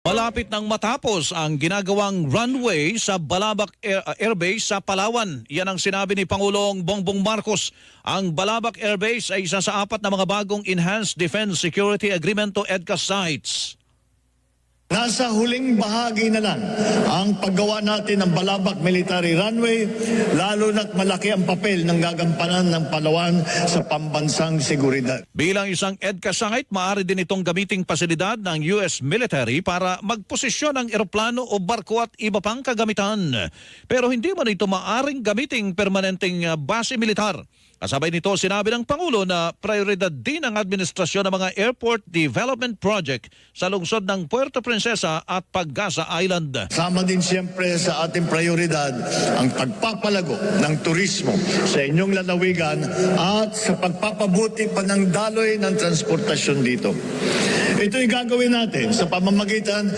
Malapit nang matapos ang ginagawang runway sa Balabac Air, uh, Airbase sa Palawan. Yan ang sinabi ni Pangulong Bongbong Marcos. Ang Balabac Airbase ay isa sa apat na mga bagong Enhanced Defense Security Agreement to EDCA sites. Nasa huling bahagi na lang ang paggawa natin ng Balabac Military Runway, lalo na't malaki ang papel ng gagampanan ng Palawan sa pambansang seguridad. Bilang isang EDCA site, maaari din itong gamiting pasilidad ng US military para magposisyon ng eroplano o barko at iba pang kagamitan. Pero hindi man ito maaring gamiting permanenteng uh, base militar. Kasabay nito, sinabi ng Pangulo na prioridad din ang administrasyon ng mga airport development project sa lungsod ng Puerto Princesa at Pagasa Island. Sama din siyempre sa ating prioridad ang pagpapalago ng turismo sa inyong lalawigan at sa pagpapabuti pa ng daloy ng transportasyon dito. Ito'y gagawin natin sa pamamagitan